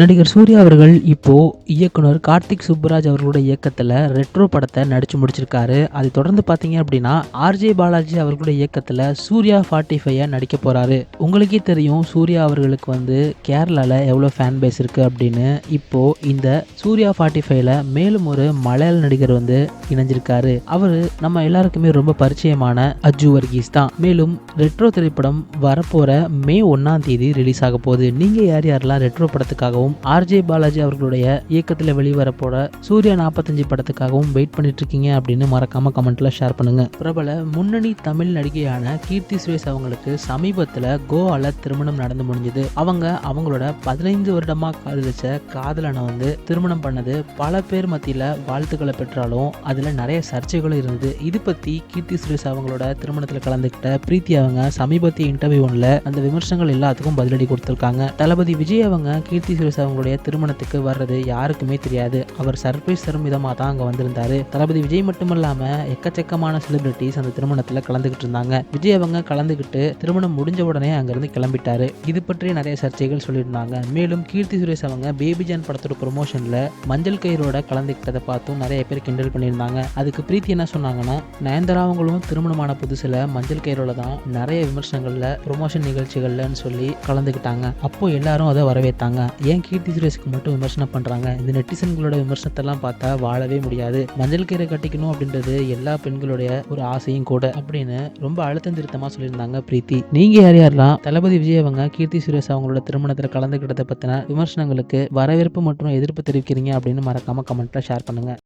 நடிகர் சூர்யா அவர்கள் இப்போ இயக்குனர் கார்த்திக் சுப்புராஜ் அவர்களோட இயக்கத்தில் ரெட்ரோ படத்தை நடிச்சு முடிச்சிருக்காரு. அதை தொடர்ந்து பார்த்தீங்க அப்படின்னா ஆர்ஜே பாலாஜி அவர்களோட இயக்கத்தில் சூர்யா ஃபார்ட்டி ஃபைவ் நடிக்க போறாரு. உங்களுக்கே தெரியும் சூர்யா அவர்களுக்கு வந்து கேரளாவில் எவ்வளோ ஃபேன் பேஸ் இருக்கு அப்படின்னு. இப்போ இந்த சூர்யா ஃபார்ட்டி ஃபைவ்ல மேலும் ஒரு மலையாள நடிகர் வந்து இணைஞ்சிருக்காரு. அவர் நம்ம எல்லாருக்குமே ரொம்ப பரிச்சயமான அஜு வர்கீஸ் தான். மேலும் ரெட்ரோ திரைப்படம் வரப்போற மே ஒன்னாம் தேதி ரிலீஸ் ஆக போகுது. நீங்க யார் யாரெல்லாம் ரெட்ரோ படத்துக்காகவும் ஆர்ஜே பாலாஜி அவர்களுடைய இயக்கத்தில் வெளிவரப்போற சூர்யா நாற்பத்தஞ்சு படத்துக்காகவும் வெயிட் பண்ணிட்டு இருக்கீங்க அப்படின்னு மறக்காம கமெண்ட்ல ஷேர் பண்ணுங்க. பிரபல முன்னணி தமிழ் நடிகையான கீர்த்தி சுரேஷ் அவங்களுக்கு சமீபத்தில் கோவால திருமணம் நடந்து முடிஞ்சது. அவங்க அவங்களோட பதினைந்து வருடமா காதலிச்ச காதலனை வந்து திருமணம் பண்ணது பல பேர் மத்தியில் வாழ்த்துக்களை பெற்றாலும் அதில் நிறைய சர்ச்சைகளும் இருந்தது. இது பற்றி கீர்த்தி சுரேஷ் அவங்களோட திருமணத்தில் கலந்துக்கிட்ட பிரீத்தி அவங்க சமீபத்திய இன்டர்வியூ ஒன்றில் அந்த விமர்சனங்கள் எல்லாத்துக்கும் பதிலடி கொடுத்துருக்காங்க. தளபதி விஜய் அவங்க கீர்த்தி சுரேஷ் அவங்களுடைய திருமணத்துக்கு வர்றது யாருக்குமே தெரியாது. அவர் சர்ப்ரைஸ் தரும் விதமாக தான் அங்கே வந்திருந்தாரு. தளபதி விஜய் மட்டுமல்லாமல் எக்கச்சக்கமான செலிபிரிட்டிஸ் அந்த திருமணத்தில் கலந்துக்கிட்டு இருந்தாங்க. விஜய் அவங்க கலந்துக்கிட்டு திருமணம் முடிஞ்ச உடனே அங்கேருந்து கிளம்பிட்டாரு. இது பற்றி நிறைய சர்ச்சைகள் சொல்லியிருந்தாங்க. மேலும் கீர்த்தி சுரேஷ் அவங்க பேபி ஜான் படத்தோட ப்ரொமோஷனில் மஞ்சள் கயிறோட கலந்துக்கிட்டதை பார்த்தும் நிறைய பேர் கிண்டல் பண்ணியிருந்தாங்க. அதுக்கு பிரீத்தி என்ன சொன்னாங்கன்னா நயன்தாரா அவங்களும் திருமணமான புதுசில் மஞ்சள் கயிறோட தான் நிறைய விமர்சனங்களில் ப்ரொமோஷன் நிகழ்ச்சிகள்லன்னு சொல்லி கலந்துக்கிட்டாங்க அப்போ எல்லாரும் அதை வரவேற்றாங்க ஏன் கீர்த்தி சுரேஷ்க்கு மட்டும் விமர்சனம் பண்ணுறாங்க இந்த நெட்டிசன்களோட விமர்சனத்தெல்லாம் பார்த்தா வாழவே முடியாது. மஞ்சள் கீரை கட்டிக்கணும் அப்படின்றது எல்லா பெண்களுடைய ஒரு ஆசையும் கூட அப்படின்னு ரொம்ப அழுத்தம் திருத்தமாக சொல்லியிருந்தாங்க பிரீத்தி. நீங்கள் யார் யாரெல்லாம் தளபதி விஜய் அவங்க கீர்த்தி சுரேஷ் அவங்களோட திருமணத்தில் கலந்துக்கிட்டதை பற்றின விமர்சனங்களுக்கு வரவேற்பு மற்றும் எதிர்ப்பு தெரிவிக்கிறீங்க அப்படின்னு மறக்காம கமெண்ட்டில் ஷேர் பண்ணுங்கள்